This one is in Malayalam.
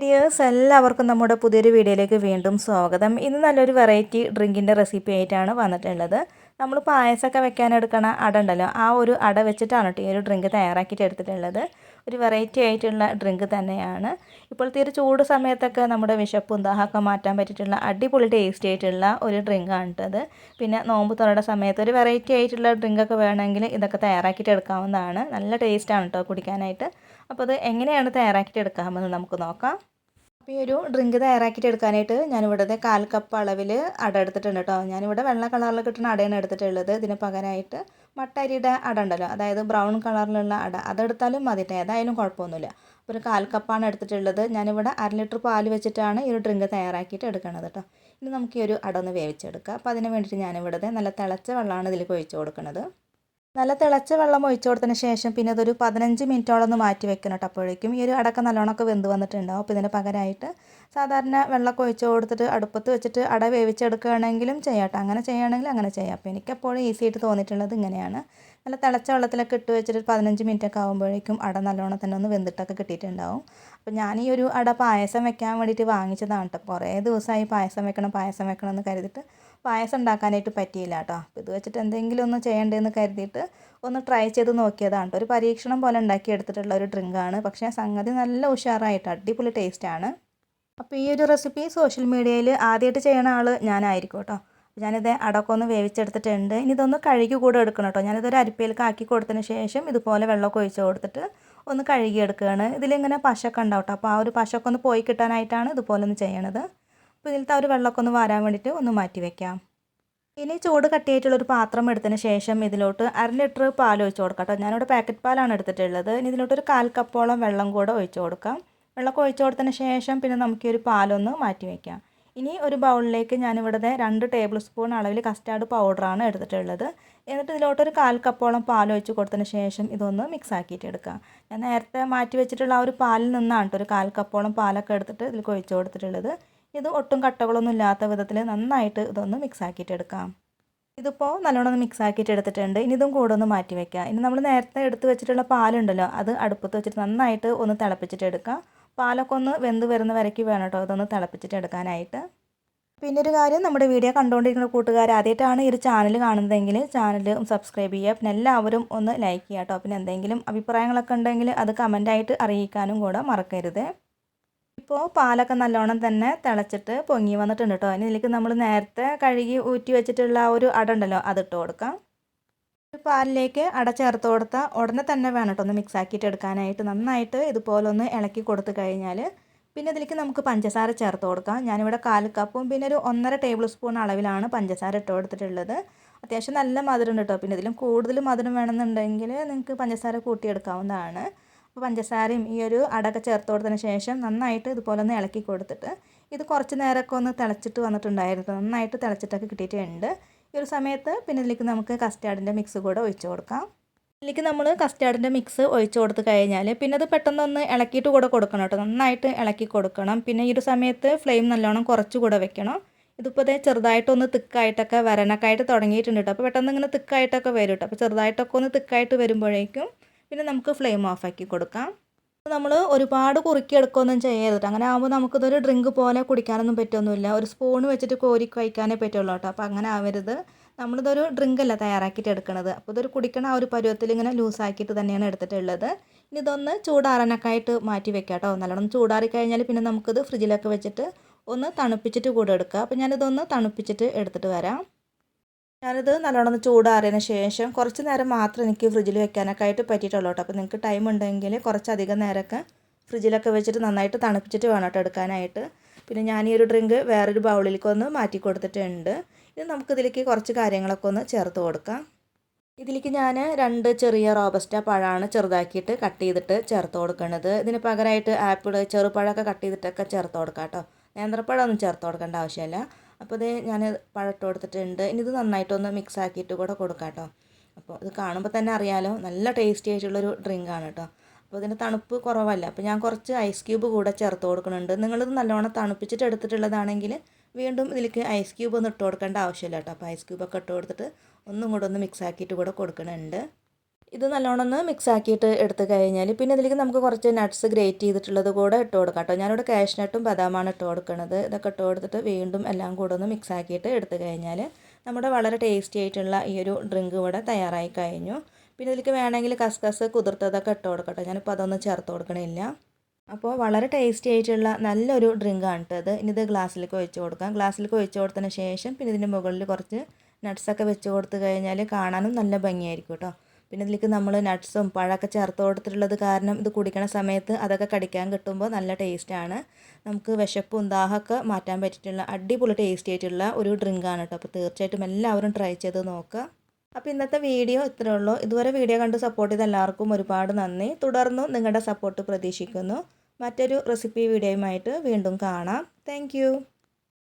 ഡിയേഴ്സ് എല്ലാവർക്കും നമ്മുടെ പുതിയൊരു വീഡിയോയിലേക്ക് വീണ്ടും സ്വാഗതം. ഇന്ന് നല്ലൊരു വെറൈറ്റി ഡ്രിങ്കിന്റെ റെസിപ്പി ആയിട്ടാണ് വന്നിട്ടുള്ളത്. നമ്മൾ പായസമൊക്കെ വെക്കാനെടുക്കണ അട ഉണ്ടല്ലോ ആ ഒരു അട വെച്ചിട്ടാണ് കേട്ടോ ഈ ഒരു ഡ്രിങ്ക് തയ്യാറാക്കിയിട്ട് എടുത്തിട്ടുള്ളത്. ഒരു വെറൈറ്റി ആയിട്ടുള്ള ഡ്രിങ്ക് തന്നെയാണ്. ഇപ്പോഴത്തെ ഒരു ചൂട് സമയത്തൊക്കെ നമ്മുടെ വിശപ്പും ദാഹമൊക്കെ മാറ്റാൻ പറ്റിയിട്ടുള്ള അടിപൊളി ടേസ്റ്റി ആയിട്ടുള്ള ഒരു ഡ്രിങ്കാണ് കേട്ടത് പിന്നെ നോമ്പ് തുറയുടെ സമയത്ത് ഒരു വെറൈറ്റി ആയിട്ടുള്ള ഡ്രിങ്കൊക്കെ വേണമെങ്കിൽ ഇതൊക്കെ തയ്യാറാക്കിയിട്ട് എടുക്കാവുന്നതാണ്. നല്ല ടേസ്റ്റാണ് കേട്ടോ കുടിക്കാനായിട്ട്. അപ്പോൾ അത് എങ്ങനെയാണ് തയ്യാറാക്കിയിട്ട് എടുക്കാമെന്ന് നമുക്ക് നോക്കാം. അപ്പോൾ ഈ ഒരു ഡ്രിങ്ക് തയ്യാറാക്കിയിട്ട് എടുക്കാനായിട്ട് ഞാനിവിടുത്തെ കാൽ കപ്പ് അളവിൽ അട എടുത്തിട്ടുണ്ട് കേട്ടോ ഞാനിവിടെ വെള്ള കളറിൽ കിട്ടുന്ന അടയാണ് എടുത്തിട്ടുള്ളത്. ഇതിന് പകരമായിട്ട് മട്ടരിയുടെ അട ഉണ്ടല്ലോ. അതായത് ബ്രൗൺ കളറിലുള്ള അട. അതെടുത്താലും മതി ഏതായാലും കുഴപ്പമൊന്നുമില്ല. അപ്പോൾ ഒരു കാൽ കപ്പാണ് എടുത്തിട്ടുള്ളത്. ഞാനിവിടെ അര ലിറ്റർ പാൽ വെച്ചിട്ടാണ് ഈ ഒരു ഡ്രിങ്ക് തയ്യാറാക്കിയിട്ട് എടുക്കുന്നത് കേട്ടോ ഇനി നമുക്ക് ഈ ഒരു അട ഒന്ന് വേവിച്ചെടുക്കാം. അപ്പോൾ അതിന് വേണ്ടിയിട്ട് ഞാനിവിടുത്തെ നല്ല തിളച്ച വെള്ളമാണ് ഇതിലേക്ക് ഒഴിച്ചു കൊടുക്കുന്നത് നല്ല തിളച്ച വെള്ളം ഒഴിച്ചു കൊടുത്തതിന് ശേഷം പിന്നെ അതൊരു പതിനഞ്ച് മിനിറ്റോളം ഒന്ന് മാറ്റി വെക്കണം കേട്ടോ അപ്പോഴേക്കും. ഈ ഒരു അടക്ക നല്ലോണമൊക്കെ വെന്ത് വന്നിട്ടുണ്ടാവും അപ്പോൾ ഇതിന് പകരമായിട്ട് സാധാരണ വെള്ളമൊക്കെ ഒഴിച്ചു കൊടുത്തിട്ട് അടുപ്പത്ത് വെച്ചിട്ട് അട വേവിച്ചെടുക്കുകയാണെങ്കിലും ചെയ്യാം അങ്ങനെ ചെയ്യുകയാണെങ്കിൽ അങ്ങനെ ചെയ്യാം. അപ്പോൾ എനിക്കെപ്പോഴും ഈസി ആയിട്ട് തോന്നിയിട്ടുള്ളത് ഇങ്ങനെയാണ്. നല്ല തിളച്ച വെള്ളത്തിലൊക്കെ ഇട്ട് വെച്ചിട്ട് പതിനഞ്ച് മിനിറ്റ് ഒക്കെ ആകുമ്പോഴേക്കും അട നല്ലോണം തന്നെ ഒന്ന് വെന്തിട്ടൊക്കെ കിട്ടിയിട്ടുണ്ടാവും. അപ്പോൾ ഞാൻ ഈ ഒരു അട പായസം വെക്കാൻ വേണ്ടിയിട്ട് വാങ്ങിച്ചതാണ് കേട്ടോ കുറേ ദിവസമായി പായസം വെക്കണം പായസം വെക്കണം എന്ന് കരുതിയിട്ട് പായസം ഉണ്ടാക്കാനായിട്ട് പറ്റിയില്ല കേട്ടോ. അപ്പോൾ ഇത് വെച്ചിട്ട് എന്തെങ്കിലും ഒന്ന് ചെയ്യണ്ടേന്ന് കരുതിയിട്ട് ഒന്ന് ട്രൈ ചെയ്ത് നോക്കിയതാണ്. ഒരു പരീക്ഷണം പോലെ ഉണ്ടാക്കി എടുത്തിട്ടുള്ള ഒരു ഡ്രിങ്കാണ് പക്ഷേ സംഗതി നല്ല ഉഷാറായിട്ട് അടിപൊളി ടേസ്റ്റാണ് അപ്പോൾ ഈ ഒരു റെസിപ്പി സോഷ്യൽ മീഡിയയിൽ ആദ്യമായിട്ട് ചെയ്യണ ആൾ ഞാനായിരിക്കും കേട്ടോ. ഞാനിത് അടക്കം ഒന്ന് വേവിച്ചെടുത്തിട്ടുണ്ട്. ഇനി ഇതൊന്ന് കഴുകി കൂടെ എടുക്കണം കേട്ടോ. ഞാനിതൊരു അരിപ്പയിലേക്ക് ആക്കി കൊടുത്തതിന് ശേഷം ഇതുപോലെ വെള്ളമൊക്കെ ഒഴിച്ച് കൊടുത്തിട്ട് ഒന്ന് കഴുകി എടുക്കുകയാണ് ഇതിലിങ്ങനെ പശയൊക്കെ ഉണ്ടാവും കേട്ടോ. അപ്പോൾ ആ ഒരു പശക്കൊന്ന് പോയി കിട്ടാനായിട്ടാണ് ഇതുപോലെ ഒന്ന് ചെയ്യണത്. അപ്പോൾ ഇതിലത്തെ ഒരു വെള്ളമൊക്കെ ഒന്ന് വാരാൻ വേണ്ടിയിട്ട് ഒന്ന് മാറ്റി വെക്കാം. ഇനി ചൂട് കട്ടിയായിട്ടുള്ളൊരു പാത്രം എടുത്തതിന് ശേഷം ഇതിലോട്ട് അര ലിറ്റർ പാൽ ഒഴിച്ച് കൊടുക്കാം കേട്ടോ. ഞാനിവിടെ പാക്കറ്റ് പാലാണ് എടുത്തിട്ടുള്ളത്. ഇനി ഇതിലോട്ട് ഒരു കാൽ കപ്പോളം വെള്ളം കൂടെ ഒഴിച്ച് കൊടുക്കാം. വെള്ളമൊക്കെ ഒഴിച്ച് കൊടുത്തതിന് ശേഷം പിന്നെ നമുക്ക് ഒരു പാലൊന്ന് മാറ്റി വയ്ക്കാം ഇനി ഒരു ബൗളിലേക്ക് ഞാനിവിടുത്തെ രണ്ട് ടേബിൾ സ്പൂൺ അളവിൽ കസ്റ്റാർഡ് പൗഡറാണ് എടുത്തിട്ടുള്ളത്. എന്നിട്ട് ഇതിലോട്ടൊരു കാൽ കപ്പോളം പാൽ ഒഴിച്ച് കൊടുത്തതിന് ശേഷം ഇതൊന്ന് മിക്സ് ആക്കിയിട്ട് എടുക്കാം. ഞാൻ നേരത്തെ മാറ്റി വെച്ചിട്ടുള്ള ആ ഒരു പാലിൽ നിന്നാണ് കേട്ടോ ഒരു കാൽ കപ്പോളം പാലൊക്കെ എടുത്തിട്ട് ഇതിലേക്ക് ഒഴിച്ച് കൊടുത്തിട്ടുള്ളത്. ഇത് ഒട്ടും കട്ടകളൊന്നും ഇല്ലാത്ത വിധത്തിൽ നന്നായിട്ട് ഇതൊന്ന് മിക്സ് ആക്കിയിട്ട് എടുക്കാം ഇതിപ്പോൾ നല്ലോണം മിക്സ് ആക്കിയിട്ട് എടുത്തിട്ടുണ്ട് ഇനി ഇതും കൂടെ ഒന്ന് മാറ്റി വെക്കാം. ഇനി നമ്മൾ നേരത്തെ എടുത്ത് വെച്ചിട്ടുള്ള പാലുണ്ടല്ലോ അത് അടുപ്പത്ത് വെച്ചിട്ട് നന്നായിട്ട് ഒന്ന് തിളപ്പിച്ചിട്ട് എടുക്കാം പാലൊക്കെ ഒന്ന് വെന്ത് വരുന്ന വരയ്ക്ക് വേണം കേട്ടോ ഇതൊന്ന് തിളപ്പിച്ചിട്ട് എടുക്കാനായിട്ട് പിന്നെ ഒരു കാര്യം നമ്മുടെ വീഡിയോ കണ്ടുകൊണ്ടിരിക്കുന്ന കൂട്ടുകാർ ആദ്യമായിട്ടാണ് ഈ ഒരു ചാനൽ കാണുന്നതെങ്കിൽ ചാനൽ സബ്സ്ക്രൈബ് ചെയ്യുക. പിന്നെ എല്ലാവരും ഒന്ന് ലൈക്ക് ചെയ്യുക കേട്ടോ. പിന്നെ എന്തെങ്കിലും അഭിപ്രായങ്ങളൊക്കെ ഉണ്ടെങ്കിൽ അത് കമന്റായിട്ട് അറിയിക്കാനും കൂടെ മറക്കരുത്. ഇപ്പോൾ പാലൊക്കെ നല്ലോണം തന്നെ തിളച്ചിട്ട് പൊങ്ങി വന്നിട്ടുണ്ട് കേട്ടോ ഇനി ഇതിലേക്ക് നമ്മൾ നേരത്തെ കഴുകി ഊറ്റി വെച്ചിട്ടുള്ള ഒരു അട ഉണ്ടല്ലോ അതിട്ട് കൊടുക്കാം. പാലിലേക്ക് അട ചേർത്ത് കൊടുത്താൽ ഉടനെ തന്നെ വേണം കേട്ടോ ഒന്ന് മിക്സ് ആക്കിയിട്ട് എടുക്കാനായിട്ട്. നന്നായിട്ട് ഇതുപോലെ ഒന്ന് ഇളക്കി കൊടുത്തു കഴിഞ്ഞാൽ പിന്നെ ഇതിലേക്ക് നമുക്ക് പഞ്ചസാര ചേർത്ത് കൊടുക്കാം. ഞാനിവിടെ കാൽ കപ്പും പിന്നെ ഒരു ഒന്നര ടേബിൾ സ്പൂൺ അളവിലാണ് പഞ്ചസാര ഇട്ട് കൊടുത്തിട്ടുള്ളത്. അത്യാവശ്യം നല്ല മധുരം കേട്ടോ പിന്നെ ഇതിലും കൂടുതൽ മധുരം വേണമെന്നുണ്ടെങ്കിൽ നിങ്ങൾക്ക് പഞ്ചസാര കൂട്ടിയെടുക്കാവുന്നതാണ്. അപ്പോൾ പഞ്ചസാരയും ഈ ഒരു അടക്കെ ചേർത്ത് കൊടുത്തതിന് ശേഷം നന്നായിട്ട് ഇതുപോലെ ഒന്ന് ഇളക്കി കൊടുത്തിട്ട് ഇത് കുറച്ച് നേരമൊക്കെ ഒന്ന് തിളച്ചിട്ട് വന്നിട്ടുണ്ടായിരുന്നു. നന്നായിട്ട് തിളച്ചിട്ടൊക്കെ കിട്ടിയിട്ടുണ്ട്. ഈ ഒരു സമയത്ത് പിന്നെ ഇതിലേക്ക് നമുക്ക് കസ്റ്റാർഡിന്റെ മിക്സ് കൂടെ ഒഴിച്ചു കൊടുക്കാം. ഇതിലേക്ക് നമ്മൾ കസ്റ്റാർഡിന്റെ മിക്സ് ഒഴിച്ചു കൊടുത്ത് കഴിഞ്ഞാൽ പിന്നെ അത് പെട്ടെന്നൊന്ന് ഇളക്കിയിട്ട് കൂടെ കൊടുക്കണം കേട്ടോ. നന്നായിട്ട് ഇളക്കി കൊടുക്കണം. പിന്നെ ഈ ഒരു സമയത്ത് ഫ്ലെയിം നല്ലോണം കുറച്ച് കൂടെ വെക്കണം. ഇതിപ്പോൾ ഇതേ ചെറുതായിട്ടൊന്ന് തിക്കായിട്ടൊക്കെ വരണൊക്കെ ആയിട്ട് തുടങ്ങിയിട്ടുണ്ട് കേട്ടോ. അപ്പോൾ പെട്ടെന്ന് ഇങ്ങനെ തിക്കായിട്ടൊക്കെ വരും കേട്ടോ. അപ്പോൾ ചെറുതായിട്ടൊക്കെ ഒന്ന് തിക്കായിട്ട് വരുമ്പോഴേക്കും പിന്നെ നമുക്ക് ഫ്ലെയിം ഓഫാക്കി കൊടുക്കാം. നമ്മൾ ഒരുപാട് കുറുക്കി എടുക്കുകയൊന്നും ചെയ്യരുത് അങ്ങനെ ആകുമ്പോൾ നമുക്കിതൊരു ഡ്രിങ്ക് പോലെ കുടിക്കാനൊന്നും പറ്റൊന്നുമില്ല ഒരു സ്പൂൺ വെച്ചിട്ട് കോരി കഴിക്കാനേ പറ്റുള്ളൂ കേട്ടോ. അപ്പോൾ അങ്ങനെ ആവരുത്. നമ്മളിതൊരു ഡ്രിങ്ക് അല്ല തയ്യാറാക്കിയിട്ട് എടുക്കുന്നത് അപ്പോൾ ഇതൊരു കുടിക്കണ ആ ഒരു പരുവത്തിൽ ഇങ്ങനെ ലൂസാക്കിയിട്ട് തന്നെയാണ് എടുത്തിട്ടുള്ളത്. ഇനി ഇതൊന്ന് ചൂടാറാനൊക്കെ ആയിട്ട് മാറ്റി വെക്കാം കേട്ടോ. നല്ലോണം ചൂടാറി കഴിഞ്ഞാൽ പിന്നെ നമുക്കിത് ഫ്രിഡ്ജിലൊക്കെ വെച്ചിട്ട് ഒന്ന് തണുപ്പിച്ചിട്ട് കൂടെ എടുക്കുക അപ്പോൾ ഞാനിതൊന്ന് തണുപ്പിച്ചിട്ട് എടുത്തിട്ട് വരാം. ഞാനിത് നല്ലോണം ചൂടാറിയതിന് ശേഷം കുറച്ച് നേരം മാത്രം എനിക്ക് ഫ്രിഡ്ജിൽ വെക്കാനൊക്കെ ആയിട്ട് പറ്റിയിട്ടുള്ളൂ കേട്ടോ. അപ്പോൾ നിങ്ങൾക്ക് ടൈം ഉണ്ടെങ്കിൽ കുറച്ചധികം നേരമൊക്കെ ഫ്രിഡ്ജിലൊക്കെ വെച്ചിട്ട് നന്നായിട്ട് തണുപ്പിച്ചിട്ട് വേണം കേട്ടോ എടുക്കാനായിട്ട്. പിന്നെ ഞാൻ ഈ ഒരു ഡ്രിങ്ക് വേറൊരു ബൗളിലേക്ക് ഒന്ന് മാറ്റി കൊടുത്തിട്ടുണ്ട്. ഇനി നമുക്കിതിലേക്ക് കുറച്ച് കാര്യങ്ങളൊക്കെ ഒന്ന് ചേർത്ത് കൊടുക്കാം. ഇതിലേക്ക് ഞാൻ രണ്ട് ചെറിയ റോബസ്റ്റ പഴമാണ് ചെറുതാക്കിയിട്ട് കട്ട് ചെയ്തിട്ട് ചേർത്ത് കൊടുക്കുന്നത് ഇതിന് പകരമായിട്ട് ആപ്പിൾ ചെറുപഴമൊക്കെ കട്ട് ചെയ്തിട്ടൊക്കെ ചേർത്ത് കൊടുക്കാം കേട്ടോ. നേന്ത്രപ്പഴമൊന്നും ചേർത്ത് കൊടുക്കേണ്ട ആവശ്യമില്ല. അപ്പോൾ ഇത് ഞാൻ പഴത്തോ എടുത്തിട്ടുണ്ട് ഇനി ഇത് നന്നായിട്ടൊന്ന് മിക്സ് ആക്കിയിട്ട് കൂടെ കൊടുക്കാം കേട്ടോ അപ്പോൾ ഇത് കാണുമ്പോൾ തന്നെ അറിയാലോ നല്ല ടേസ്റ്റി ആയിട്ടുള്ളൊരു ആണ് കേട്ടോ അപ്പോൾ ഇതിന്റെ തണുപ്പ് കുറവല്ല. അപ്പോൾ ഞാൻ കുറച്ച് ഐസ് ക്യൂബ് കൂടെ ചേർത്ത് കൊടുക്കുന്നുണ്ട്. നിങ്ങളിത് നല്ലോണം തണുപ്പിച്ചിട്ട് എടുത്തിട്ടുള്ളതാണെങ്കിൽ വീണ്ടും ഇതിലേക്ക് ഐസ് ക്യൂബ് ഒന്നും ഇട്ട് കൊടുക്കേണ്ട ആവശ്യമില്ല കേട്ടോ അപ്പോൾ ഐസ് ക്യൂബൊക്കെ ഇട്ട് കൊടുത്തിട്ട് ഒന്നും കൂടെ ഒന്ന് മിക്സ് ആക്കിയിട്ട് കൂടെ കൊടുക്കുന്നുണ്ട്. ഇത് നല്ലോണം ഒന്ന് മിക്സ് ആക്കിയിട്ട് എടുത്തു കഴിഞ്ഞാൽ പിന്നെ ഇതിലേക്ക് നമുക്ക് കുറച്ച് നട്ട്സ് ഗ്രേറ്റ് ചെയ്തിട്ടുള്ളത് കൂടെ ഇട്ട് കൊടുക്കാം കേട്ടോ. ഞാനിവിടെ കാഷ് നട്ടും ബദാമാണ് ഇട്ട് കൊടുക്കുന്നത് ഇതൊക്കെ ഇട്ട് കൊടുത്തിട്ട് വീണ്ടും എല്ലാം കൂടെ ഒന്ന് മിക്സ് ആക്കിയിട്ട് എടുത്തു കഴിഞ്ഞാൽ നമ്മുടെ വളരെ ടേസ്റ്റി ആയിട്ടുള്ള ഈ ഒരു ഡ്രിങ്ക് ഇവിടെ തയ്യാറായി കഴിഞ്ഞു. പിന്നെ ഇതിലേക്ക് വേണമെങ്കിൽ കസ്കസ് കുതിർത്തതൊക്കെ ഇട്ട് കൊടുക്കട്ടെ ഞാനിപ്പോൾ അതൊന്നും ചേർത്ത് കൊടുക്കണില്ല. അപ്പോൾ വളരെ ടേസ്റ്റി ആയിട്ടുള്ള നല്ലൊരു ഡ്രിങ്കാണ് കേട്ടത് ഇനി ഇത് ഗ്ലാസ്സിലേക്ക് ഒഴിച്ച് കൊടുക്കാം. ഗ്ലാസ്സിലേക്ക് ഒഴിച്ച് കൊടുത്തതിന് ശേഷം പിന്നെ ഇതിന്റെ മുകളിൽ കുറച്ച് നട്ട്സൊക്കെ വെച്ച് കൊടുത്തു കഴിഞ്ഞാൽ കാണാനും നല്ല ഭംഗിയായിരിക്കും കേട്ടോ. പിന്നെ ഇതിലേക്ക് നമ്മൾ നട്ട്സും പഴമൊക്കെ ചേർത്ത് കൊടുത്തിട്ടുള്ളത് കാരണം ഇത് കുടിക്കണ സമയത്ത് അതൊക്കെ കടിക്കാൻ കിട്ടുമ്പോൾ നല്ല ടേസ്റ്റാണ് നമുക്ക് വിശപ്പും ദാഹമൊക്കെ മാറ്റാൻ പറ്റിയിട്ടുള്ള അടിപൊളി ടേസ്റ്റി ആയിട്ടുള്ള ഒരു ആണ് കേട്ടോ അപ്പോൾ തീർച്ചയായിട്ടും എല്ലാവരും ട്രൈ ചെയ്ത് നോക്കുക. അപ്പോൾ ഇന്നത്തെ വീഡിയോ ഇത്രയേ ഉള്ളൂ. ഇതുവരെ വീഡിയോ കണ്ട് സപ്പോർട്ട് ചെയ്ത എല്ലാവർക്കും ഒരുപാട് നന്ദി. തുടർന്നും നിങ്ങളുടെ സപ്പോർട്ട് പ്രതീക്ഷിക്കുന്നു. മറ്റൊരു റെസിപ്പി വീഡിയോയുമായിട്ട് വീണ്ടും കാണാം. താങ്ക്